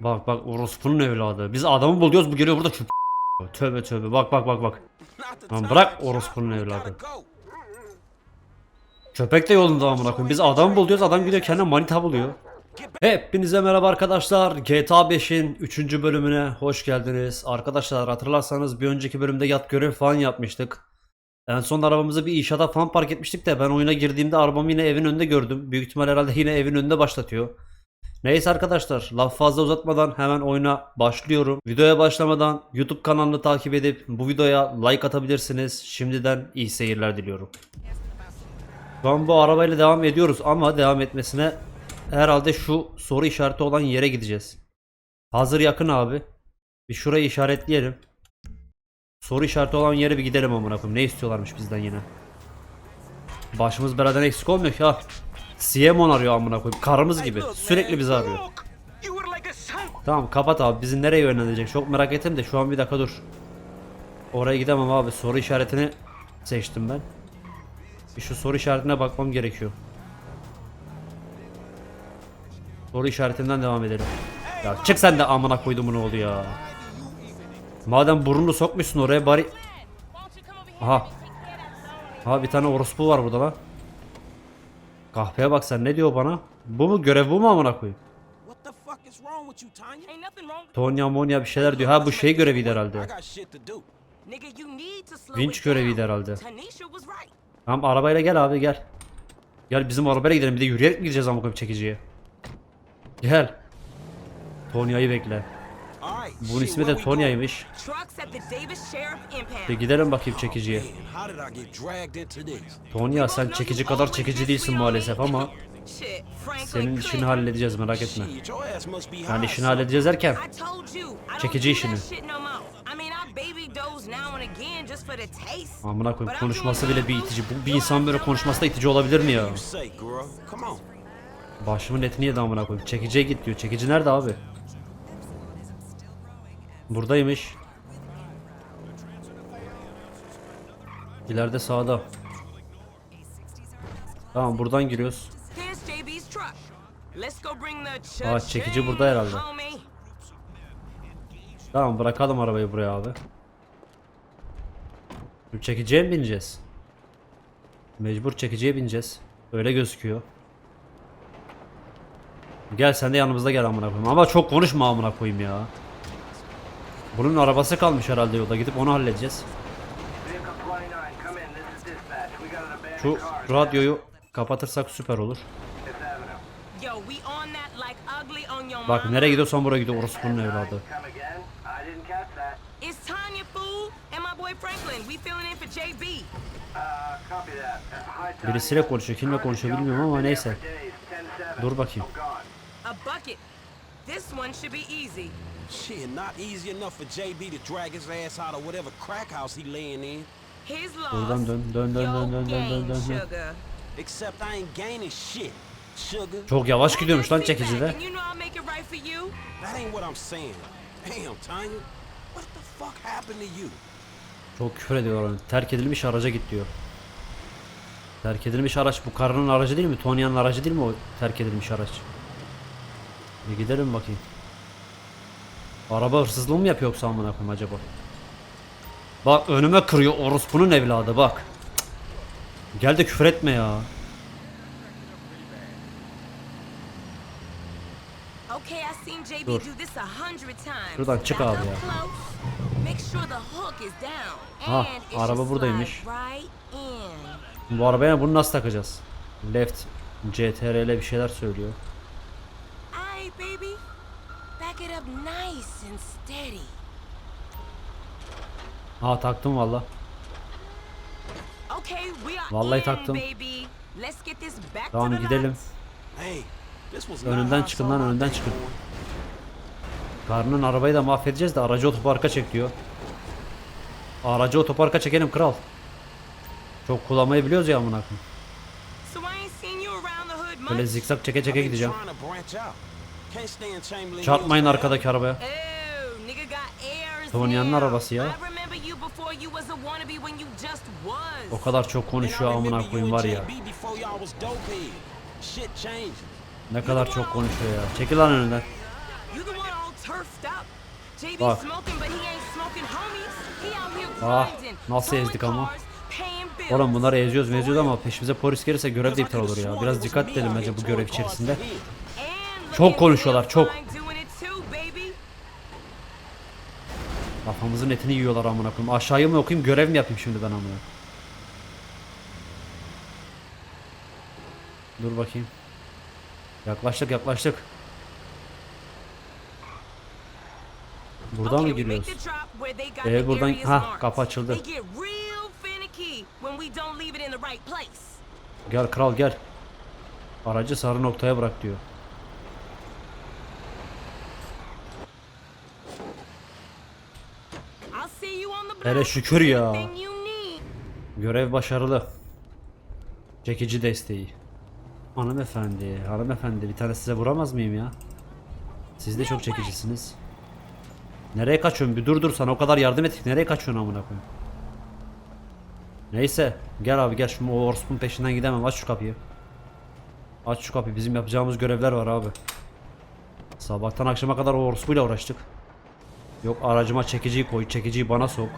Bak bak orospunun evladı. Biz adamı buluyoruz bu geliyor burada çöp. Tövbe tövbe bak bak bak bak. Lan bırak orospunun evladı. Köpek de yolunda amına koyayım. Biz adam buluyoruz adam gidiyor kendine manita buluyor. Hepinize merhaba arkadaşlar. GTA 5'in 3. bölümüne hoş geldiniz. Arkadaşlar hatırlarsanız bir önceki bölümde yat görev falan yapmıştık. En son arabamızı bir inşaata falan park etmiştik de ben oyuna girdiğimde arabamı yine evin önünde gördüm. Büyük ihtimal herhalde yine evin önünde başlatıyor. Neyse arkadaşlar laf fazla uzatmadan hemen oyuna başlıyorum. Videoya başlamadan YouTube kanalını takip edip bu videoya like atabilirsiniz. Şimdiden iyi seyirler diliyorum. Şu an bu arabayla devam ediyoruz ama devam etmesine herhalde şu soru işareti olan yere gideceğiz. Hazır yakın abi. Bir şurayı işaretleyelim. Soru işareti olan yere bir gidelim amına koyayım. Ne istiyorlarmış bizden yine? Başımız beladan eksik olmuyor ki ha. Siemon arıyor amına koyayım. Karımız gibi. Sürekli bizi arıyor. Tamam kapat abi. Bizi nereye yönlendirecek? Çok merak ettim de şu an bir dakika dur. Oraya gidemem abi. Soru işaretini seçtim ben. Bir şu soru işaretine bakmam gerekiyor. Soru işaretinden devam edelim. Ya çık sen de amına koydum ne oldu ya. Madem burnunu sokmuşsun oraya bari... Aha. Ha bir tane orospu var burada lan. Kahpeye bak sen ne diyor bana? Bu mu görev bu mu amına koyayım? Tonya Monya bir şeyler diyor. Ha bu şey göreviydi herhalde. Vinç göreviydi herhalde. Tamam arabayla gel abi gel. Gel bizim arabayla gidelim. Bir de yürüyerek mi gideceğiz amına koyayım çekiciye? Gel. Tonya'yı bekle. Bunun ismi de Tonya'ymış. Bir gidelim bakayım çekiciye. Tonya sen çekici kadar çekici değilsin maalesef ama senin işini halledeceğiz merak etme. Yani işini halledeceğiz derken Çekici işini. amına koyayım konuşması bile bir itici. Bu bir insan böyle konuşması da itici olabilir mi ya? Başımın etini yedi amına koyayım. Çekiciye git diyor. Çekici nerede abi? Buradaymış. İleride sağda. Tamam buradan giriyoruz. Aa, çekici burada herhalde. Tamam bırakalım arabayı buraya abi. Şimdi çekiciye mi bineceğiz? Mecbur çekiciye bineceğiz. Öyle gözüküyor. Gel sen de yanımızda gel amına koyayım. Ama çok konuşma amına koyayım ya. Bunun arabası kalmış herhalde yolda. Gidip onu halledeceğiz. Vehicle 29, come in. This is dispatch. We got an abandoned Şu radyoyu kapatırsak süper olur. Bak nereye gidiyorsan buraya gidiyor orospunun evladı. Birisiyle konuşuyor. Kimle konuşuyor bilmiyorum ama neyse. Days, 10 7. Dur bakayım. I'm gone. A bucket. This one should be easy. Shit, not easy enough for JB to drag his ass out of whatever crack house he laying in. His loss. Buradan dön dön dön dön dön dön dön dön. Except I ain't gaining shit. Sugar. Çok yavaş gidiyormuş lan çekicide. And you know I'll make it right for you. That ain't what I'm saying. Damn, Tanya. What the fuck happened to you? Çok küfür ediyorlar. Terk edilmiş araca git diyor. Terk edilmiş araç bu karının aracı değil mi? Tonya'nın aracı değil mi o terk edilmiş araç? Bir gidelim bakayım. Araba hırsızlığı mı yapıyor yoksa amına koyayım acaba? Bak önüme kırıyor orospunun evladı bak. Cık. Gel de küfür etme ya. Dur. Şuradan çık abi ya. Ha, araba buradaymış. Bu arabaya bunu nasıl takacağız? Left CTRL bir şeyler söylüyor. Back it up nice and steady. Ha taktım valla. Okay, we are Vallahi in, taktım. baby. Let's get this back Tamam the gidelim. Hey, this was not Önünden how I çıkın saw lan my önünden day çıkın. going. Karnın arabayı da mahvedeceğiz de aracı otoparka çek diyor. Aracı otoparka çekelim kral. Çok kullanmayı biliyoruz ya amına koyayım. So I ain't seen you around the hood much. Böyle zikzak çeke çeke I've been gideceğim. trying to branch out. Çarpmayın arkadaki arabaya. Oh, nigga got airs Tonya'nın arabası ya. I remember you before you was a wannabe when you just was. O kadar çok konuşuyor amına koyayım var ya. JB before y'all was dopeheads. Shit changes. Ne kadar çok konuşuyor ya. Çekil lan önünden. Bak. Ah, nasıl ezdik ama. Oğlum bunları eziyoruz meziyoruz ama peşimize polis gelirse görev de iptal olur ya. Biraz dikkat edelim bence bu görev içerisinde. Çok konuşuyorlar, çok. Kafamızın etini yiyorlar amına koyayım. Aşağıya mı okuyayım görev mi yapayım şimdi ben amına? Dur bakayım. Yaklaştık yaklaştık. Buradan mı giriyoruz? Ee, buradan- ha, kapı açıldı. Gel kral gel. Aracı sarı noktaya bırak diyor. I'll see you on the block. Hele şükür ya. Görev başarılı. Çekici desteği. Hanımefendi, hanımefendi bir tane size vuramaz mıyım ya? Siz de çok çekicisiniz. Nereye kaçıyorsun? Bir dur dur sana o kadar yardım ettik. Nereye kaçıyorsun amına koyayım? Neyse, gel abi gel şu o orospunun peşinden gidemem. Aç şu kapıyı. Aç şu kapıyı. Bizim yapacağımız görevler var abi. Sabahtan akşama kadar o orospuyla uğraştık. Yok aracıma çekiciyi koy, çekiciyi bana sok.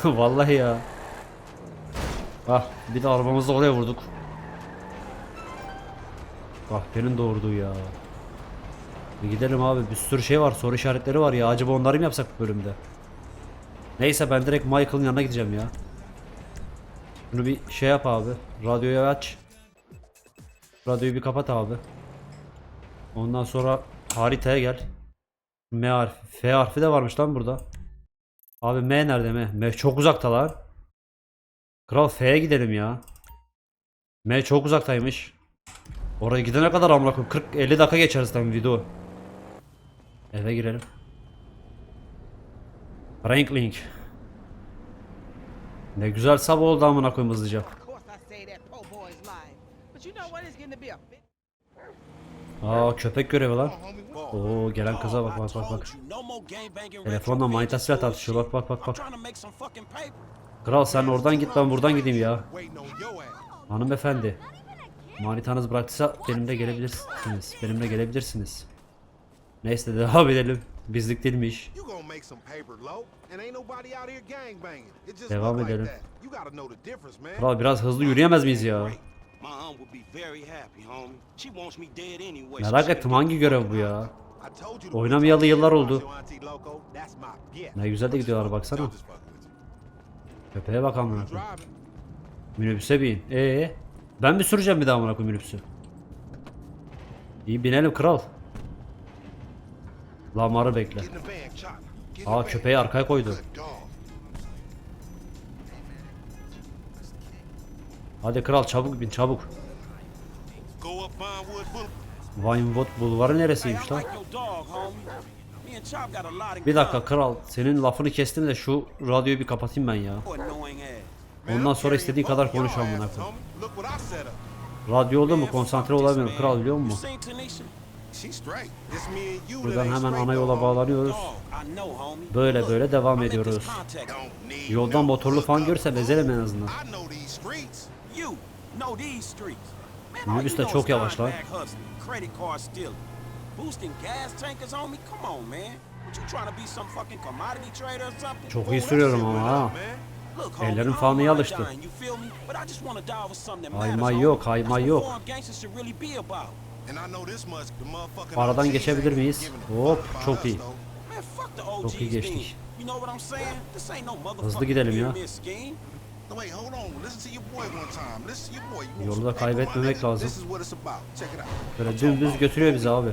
Vallahi ya. Ah bir de arabamızı oraya vurduk. Kahvenin doğurduğu ya. Bir gidelim abi bir sürü şey var soru işaretleri var ya acaba onları mı yapsak bu bölümde? Neyse ben direkt Michael'ın yanına gideceğim ya. Bunu bir şey yap abi. Radyoyu aç. Radyoyu bir kapat abi. Ondan sonra haritaya gel. M harfi. F harfi de varmış lan burada. Abi M nerede M? M çok uzakta lan. Kral F'ye gidelim ya. M çok uzaktaymış. Oraya gidene kadar amına koyayım 40 50 dakika geçeriz tam video. Eve girelim. Franklin. Ne güzel sabah oldu amına koyayım hızlıca. Aa köpek görevi lan. Oo gelen kıza bak bak bak bak. Telefonla manitasıyla tartışıyor bak bak bak bak. Kral sen oradan git ben buradan gideyim ya. Hanımefendi. Manitanız bıraktıysa benimle gelebilirsiniz. Benimle gelebilirsiniz. Neyse devam edelim. Bizlik değilmiş. You gonna make some paper, low, and ain't Merak ettim hangi görev bu ya? Oynamayalı yıllar oldu. Ne güzel de gidiyorlar baksana. Köpeğe bak amına. Minibüse bin. Ee, ben mi süreceğim bir daha amına minibüsü? İyi binelim kral. Lamarı bekle. Aa köpeği arkaya koydu. Hadi kral çabuk bin çabuk. Vinewood bulvarı neresiymiş lan? Bir dakika kral senin lafını kestim de şu radyoyu bir kapatayım ben ya. Ondan sonra istediğin kadar your konuş amına. Radyo oldu mu konsantre olamıyorum kral biliyor musun? Buradan hemen ana yola bağlanıyoruz. Böyle böyle devam ediyoruz. Yoldan motorlu falan görsem ezelim en azından. Minibüs de çok yavaş lan. dime bag hustling, Credit card stealing. Boosting gas tankers on me? Come on, man. What you trying to be some fucking commodity trader or something? Çok iyi sürüyorum ama ha. Ellerim falan iyi alıştı. dying, you feel me? But I just wanna die with something that Ay, matters, may homie. yok, ay, That's may what yok. Aradan geçebilir miyiz? Hop, çok iyi. Çok iyi geçtik. Hızlı gidelim ya. Wait, hold on. Listen to your boy one time. Listen to your boy. You want Yolu some da paper, kaybetmemek lazım. This is what it's about. Check it out. Böyle dümdüz götürüyor bizi abi.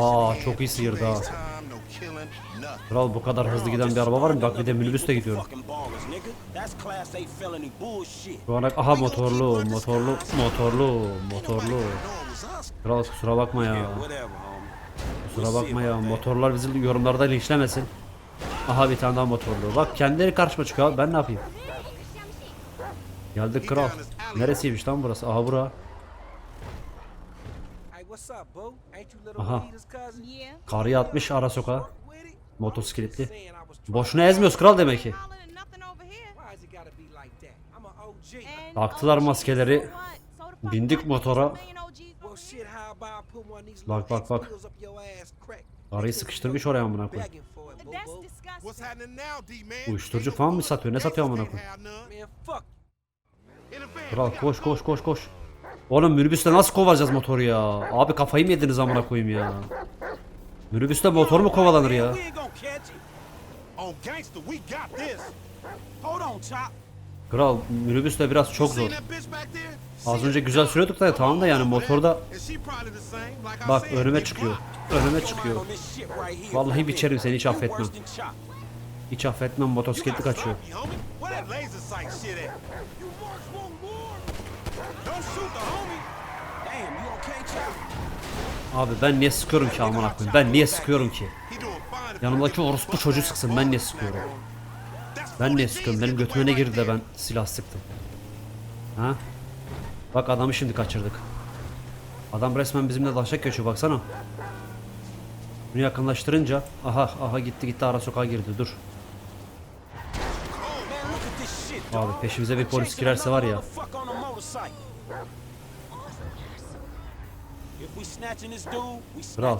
Aa, çok iyi sıyırdı ha. Kral bu kadar hızlı giden bir araba var mı? Bak bir de minibüsle gidiyorum. Şu ana aha motorlu, motorlu, motorlu, motorlu. Kral kusura bakma ya. Kusura bakma ya. Motorlar bizi yorumlarda linçlemesin. Aha bir tane daha motorlu. Bak kendileri karşıma çıkıyor abi. Ben ne yapayım? Geldik kral. Neresiymiş lan burası? Aha bura. Aha. Juanita's cousin? Yeah. Karıyı atmış ara sokağa. Motosikletli. Boşuna ezmiyoruz kral demek ki. Taktılar maskeleri. Bindik motora. Bak, bak, bak. Arayı sıkıştırmış oraya amına koyayım. Uyuşturucu falan mı satıyor? Ne satıyor amına koyayım? Kral koş koş koş koş. Oğlum minibüste nasıl kovacağız motoru ya? Abi kafayı mı yediniz amına koyayım ya? Minibüste motor mu kovalanır ya? Kral minibüste biraz çok zor. Az önce güzel sürüyorduk da tamam da yani motorda bak önüme çıkıyor. Önüme çıkıyor. Vallahi biçerim seni, hiç affetmem. Hiç affetmem gotta kaçıyor. Abi ben niye sıkıyorum ki amına koyayım? Ben niye sıkıyorum ki? Yanımdaki orospu çocuğu sıksın ben niye sıkıyorum? Ben niye 40 sıkıyorum? Benim götüme ne girdi de ben silah sıktım. Ha? Bak adamı şimdi kaçırdık. Adam resmen bizimle daşak geçiyor baksana. Bunu yakınlaştırınca aha aha gitti gitti ara sokağa girdi dur. Abi peşimize bir polis girerse var ya. Kral.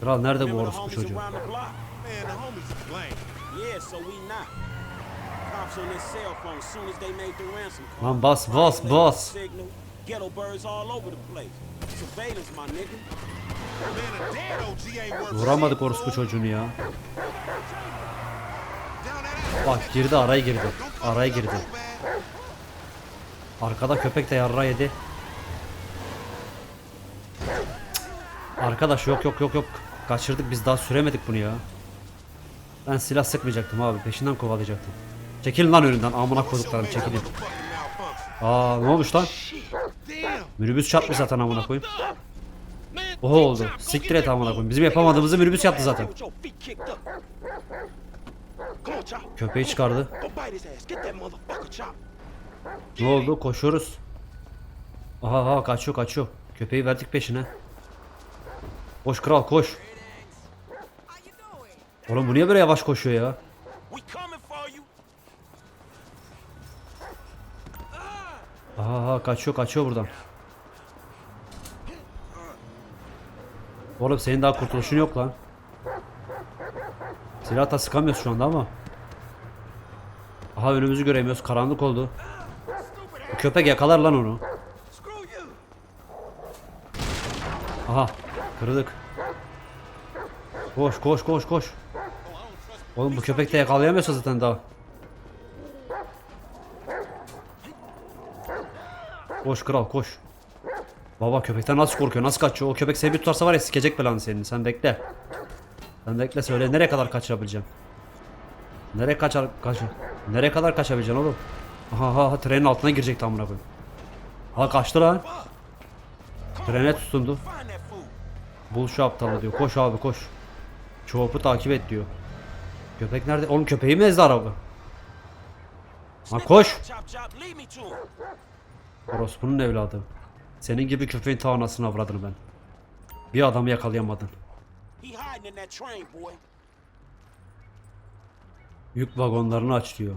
Kral nerede bu orospu çocuğu? Yeah, so we not. Cops on their cell phone as soon as they made the ransom call. Lan bas bas bas. Signal. Ghetto birds all over the place. Surveillance, my nigga. Vuramadık orospu çocuğunu ya. Bak girdi araya girdi. Araya girdi. Arkada köpek de yarra yedi. Arkadaş yok yok yok yok. Kaçırdık biz daha süremedik bunu ya. Ben silah sıkmayacaktım abi peşinden kovalayacaktım. Çekilin lan önünden amına koyduklarım çekilin. Aa ne olmuş lan? Minibüs çarpmış zaten amına koyayım. Oha oldu. Siktir et amına koyayım. Bizim yapamadığımızı minibüs yaptı zaten. Köpeği çıkardı. Ne oldu? Koşuyoruz. Aha aha kaçıyor kaçıyor. Köpeği verdik peşine. Koş kral koş. Oğlum bu niye böyle yavaş koşuyor ya? Aha kaçıyor kaçıyor buradan. Oğlum senin daha kurtuluşun yok lan. Silah da sıkamıyoruz şu anda ama. Aha önümüzü göremiyoruz. Karanlık oldu. Bu köpek yakalar lan onu. Aha kırdık. Koş koş koş koş. Oğlum bu köpek de yakalayamıyorsa zaten daha. Koş kral koş. Baba köpekten nasıl korkuyor nasıl kaçıyor o köpek seni bir tutarsa var ya sikecek belanı senin sen bekle. Sen bekle söyle nereye kadar kaçabileceğim. Nereye kaçar kaç Nereye kadar kaçabileceksin oğlum? Aha aha, aha trenin altına girecek amına koyayım. Ha kaçtı lan. Trene tutundu. Bul şu aptalı diyor. Koş abi koş. Çoğupu takip et diyor. Köpek nerede? Oğlum köpeği mi ezdi araba? Ha koş. Orospu'nun evladı. Senin gibi köpeğin ta anasını avradını ben. Bir adamı yakalayamadın. Yük vagonlarını aç diyor.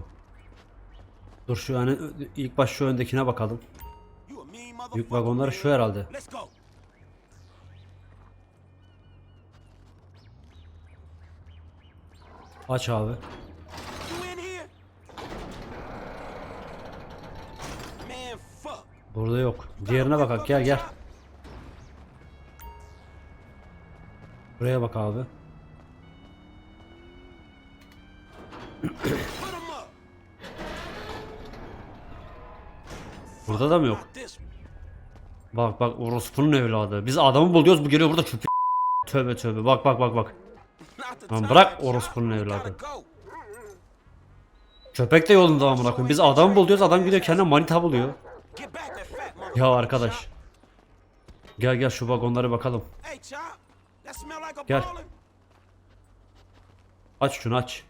Dur şu yani ilk baş şu öndekine bakalım. Yük vagonları şu herhalde. Aç abi. Burada yok. Diğerine bakak gel gel. Buraya bak abi. Burada da mı yok? Bak bak orospu'nun evladı. Biz adamı buluyoruz bu geliyor burada köpek. Tövbe tövbe bak bak bak bak. Lan bırak orospunun evladı. Köpek de yolunda amına koyayım. Biz adamı buluyoruz adam gidiyor kendine manita buluyor. Ya arkadaş. Gel gel şu vagonlara bakalım. Gel. Aç şunu aç.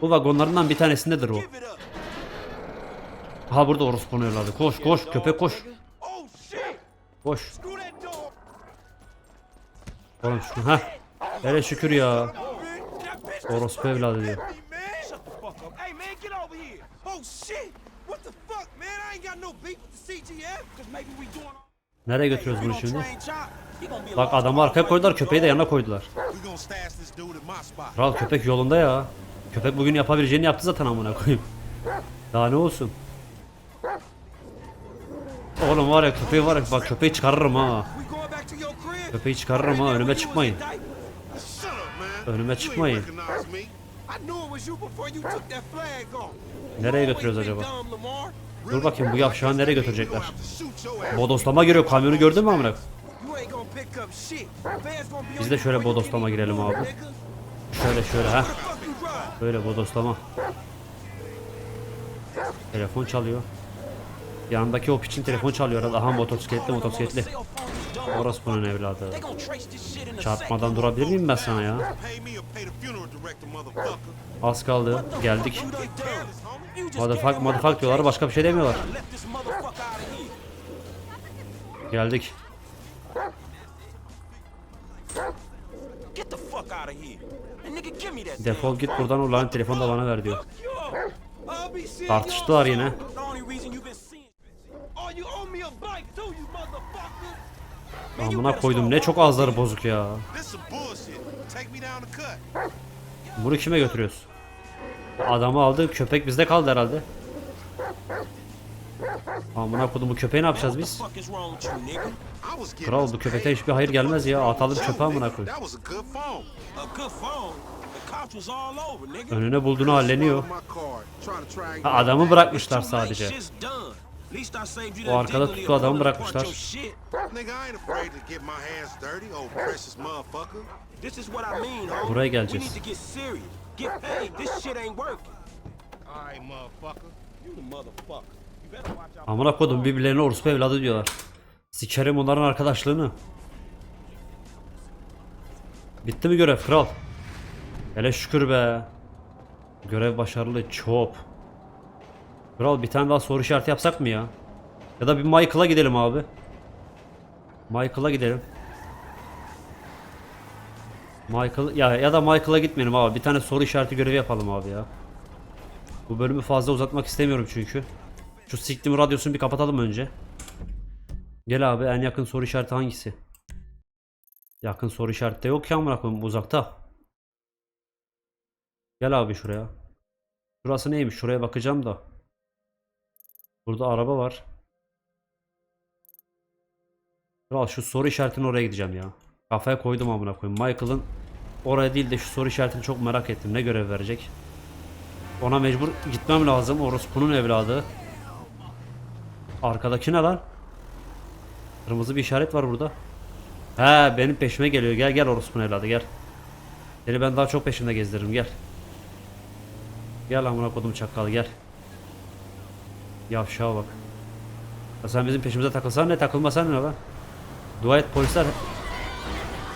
Bu vagonlarından bir tanesindedir o. Ha burada orospunun evladı. Koş koş köpek koş. Oh. Koş. Oğlum şunu ha. Hele şükür ya. Man, that bitch just Orospu evladı diyor. Hey, man, get over here. Oh, shit. What the fuck, man? I ain't got no beef with the CGF. Cause maybe we doing... Nereye götürüyoruz bunu şimdi? Bak adamı arkaya koydular köpeği de yanına koydular. Kral köpek yolunda ya. Köpek bugün yapabileceğini yaptı zaten amına koyayım. Daha ne olsun? Oğlum var ya köpeği var ya bak köpeği çıkarırım ha. Köpeği çıkarırım ha önüme çıkmayın. Önüme çıkmayın. Nereye götürüyoruz acaba? Dur bakayım bu yavşağı nereye götürecekler? Bodoslama giriyor kamyonu gördün mü amına? Biz de şöyle bodoslama girelim abi. Şöyle şöyle ha. Böyle bodoslama. Telefon çalıyor. Yanındaki o piçin telefon çalıyor. Aha motosikletli motosikletli. Orası bunun evladı. They gonna trace this shit in a Çarpmadan durabilir miyim ben sana ya? Az kaldı. Geldik. Motherfuck motherfuck diyorlar başka bir şey demiyorlar. Geldik. Defol git buradan ulan telefonu da bana ver diyor. Tartıştılar yine. Amına koydum ne çok ağızları bozuk ya. Bunu kime götürüyoruz? Adamı aldı köpek bizde kaldı herhalde. Amına koydum bu köpeği ne yapacağız biz? Kral bu köpekten hiçbir hayır gelmez ya. Atalım çöpe amına koy. Önüne bulduğunu halleniyor. Ha, adamı bırakmışlar sadece. O arkada of adamı bırakmışlar. your shit. Nigga, I ain't afraid to get my hands dirty, old precious motherfucker. This is what I mean, homie. Buraya geleceğiz. need to get serious. Get paid. This shit ain't working. Alright, motherfucker. You the motherfucker. You better watch out. Amına koydum birbirlerine orospu evladı diyorlar. Sikerim onların arkadaşlığını. Bitti mi görev kral? Hele şükür be. Görev başarılı çop. Kral bir tane daha soru işareti yapsak mı ya? Ya da bir Michael'a gidelim abi. Michael'a gidelim. Michael ya ya da Michael'a gitmeyelim abi. Bir tane soru işareti görevi yapalım abi ya. Bu bölümü fazla uzatmak istemiyorum çünkü. Şu siktim radyosunu bir kapatalım önce. Gel abi en yakın soru işareti hangisi? Yakın soru işareti de yok ki amına koyayım uzakta. Gel abi şuraya. Şurası neymiş? Şuraya bakacağım da. Burada araba var. Kral şu soru işaretinin oraya gideceğim ya. Kafaya koydum amına koyayım. Michael'ın oraya değil de şu soru işaretini çok merak ettim. Ne görev verecek? Ona mecbur gitmem lazım. Orospu'nun evladı. Arkadaki ne lan? Kırmızı bir işaret var burada. He benim peşime geliyor. Gel gel Orospu'nun evladı gel. Seni ben daha çok peşimde gezdiririm gel. Gel amına kodum çakal gel. Yavşağa bak. Ya sen bizim peşimize takılsan ne takılmasan ne lan? Dua et polisler.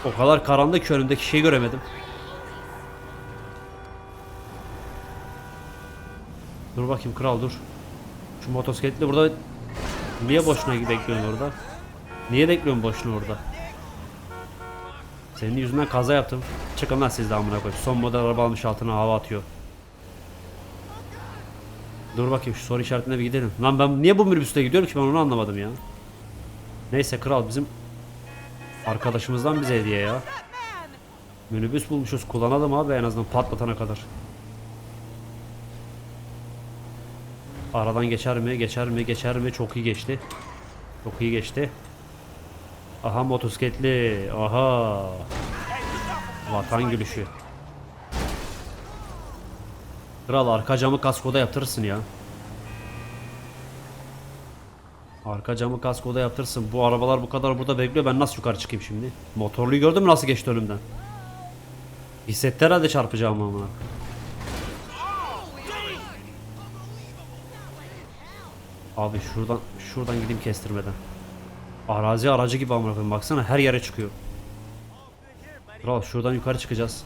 O kadar karanlık ki önümdeki şeyi göremedim. Dur bakayım kral dur. Şu motosikletli burada niye boşuna bekliyorsun orada? Niye bekliyorsun boşuna orada? Senin yüzünden kaza yaptım. Çıkın lan siz de amına koy. Son model araba almış altına hava atıyor. Dur bakayım şu soru işaretine bir gidelim. Lan ben niye bu minibüste gidiyorum ki ben onu anlamadım ya. Neyse kral bizim arkadaşımızdan bize hediye ya. Minibüs bulmuşuz kullanalım abi en azından patlatana kadar. Aradan geçer mi? Geçer mi? Geçer mi? Çok iyi geçti. Çok iyi geçti. Aha motosikletli. Aha. Vatan gülüşü. Kral arka camı kaskoda yaptırırsın ya. Arka camı kaskoda yaptırırsın. Bu arabalar bu kadar burada bekliyor. Ben nasıl yukarı çıkayım şimdi? Motorluyu gördün mü nasıl geçti önümden? Hissetti herhalde çarpacağımı ama. Abi şuradan şuradan gideyim kestirmeden. Arazi aracı gibi amına koyayım baksana her yere çıkıyor. Kral şuradan yukarı çıkacağız.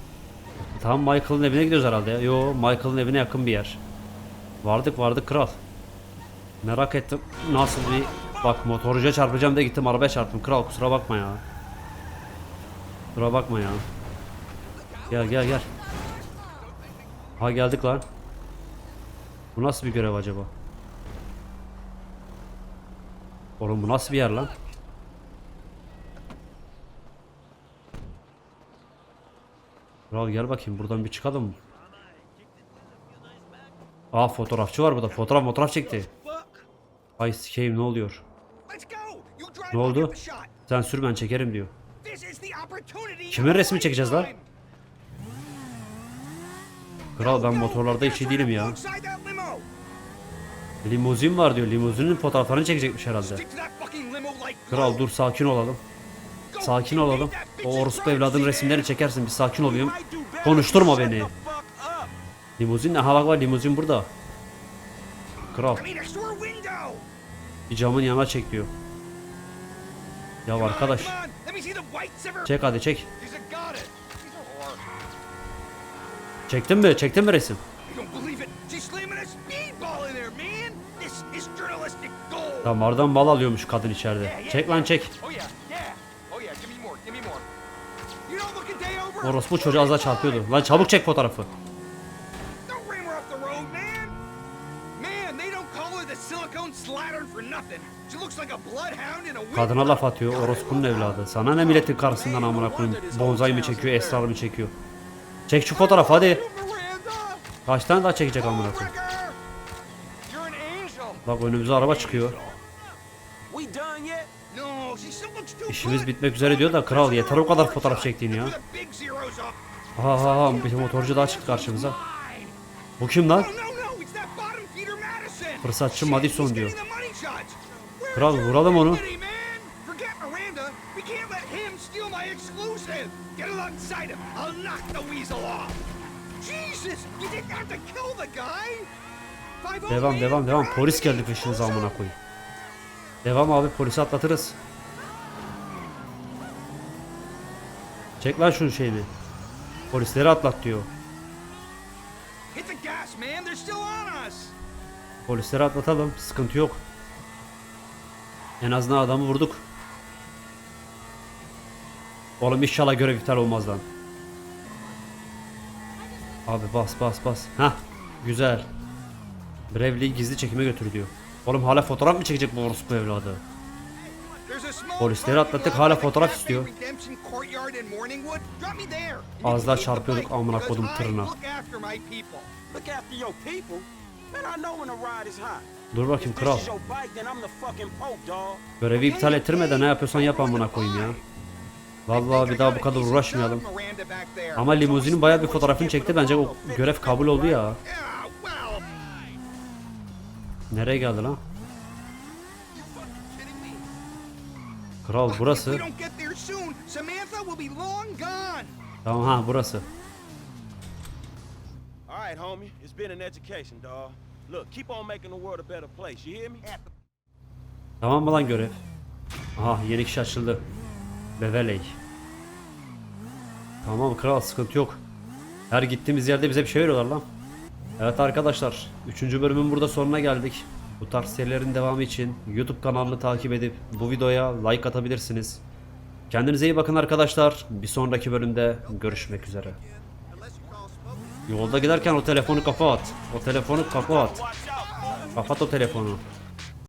Tamam Michael'ın evine gidiyoruz herhalde ya. Yo Michael'ın evine yakın bir yer. Vardık vardık kral. Merak ettim nasıl bir bak motorcuya çarpacağım diye gittim arabaya çarptım kral kusura bakma ya. Kusura bakma ya. Gel gel gel. Ha geldik lan. Bu nasıl bir görev acaba? Oğlum bu nasıl bir yer lan? Kral gel bakayım buradan bir çıkalım mı? Aa fotoğrafçı var burada. Fotoğraf fotoğraf çekti. Ay sikeyim ne oluyor? Ne oldu? Sen sür ben çekerim diyor. Kimin resmi çekeceğiz lan? Kral ben motorlarda That's değilim ya. Limuzin var diyor. Limuzinin fotoğraflarını çekecekmiş herhalde. Kral dur sakin olalım. Sakin olalım. O orospu seat resimlerini in. çekersin. Bir sakin olayım. Konuşturma beni. Limuzin aha bak var limuzin burada. Kral bir camın yanına çek diyor. Ya arkadaş çek hadi çek. Çektin mi? Çektin mi resim? Damardan bal alıyormuş kadın içeride. Çek lan çek. Orospu çocuğu az daha çarpıyordu. Lan çabuk çek fotoğrafı. Kadına laf atıyor. Orospunun evladı. Sana ne milletin karşısından amına koyayım. Bonzai mi çekiyor, esrar mı çekiyor? Çek şu fotoğrafı hadi. Kaç tane daha çekecek amına koyayım? Angel. Bak önümüze araba çıkıyor. İşimiz bitmek üzere diyor da kral yeter o kadar fotoğraf çektiğin ya. Ha ha ha bir motorcu daha çıktı karşımıza. Bu kim lan? Fırsatçı Madison diyor. Kral, vuralım onu. Devam devam devam. Polis geldi peşinize amına koyayım. Devam abi polisi atlatırız. Çek lan şunun şeyini. Polisleri atlat diyor. Polisleri atlatalım. Sıkıntı yok. En azından adamı vurduk. Oğlum inşallah görev iptal olmaz lan. Abi bas bas bas. Hah güzel. Brevli'yi gizli çekime götür diyor. Oğlum hala fotoğraf mı çekecek bu orospu evladı? Polisleri atlattık, hala fotoğraf istiyor. Az daha çarpıyorduk amına kodum tırına. Dur bakayım kral. Görevi iptal ettirme de ne yapıyorsan yap amına koyayım ya. Vallahi bir daha bu kadar uğraşmayalım. Ama limuzinin bayağı bir fotoğrafını çekti bence o görev kabul oldu ya. Nereye geldi lan? Kral burası. Tamam ha burası. All right, homie. It's been an education, dog. Look, keep on making the world a better place. You hear me? Tamam mı lan görev? Aha yeni kişi açıldı. Beverley. Tamam kral sıkıntı yok. Her gittiğimiz yerde bize bir şey veriyorlar lan. Evet arkadaşlar 3. bölümün burada sonuna geldik. Bu tarz serilerin devamı için YouTube kanalını takip edip bu videoya like atabilirsiniz. Kendinize iyi bakın arkadaşlar. Bir sonraki bölümde görüşmek üzere. Yolda giderken o telefonu kapa at. O telefonu kapa at. Watch out, boy. Kapat o telefonu.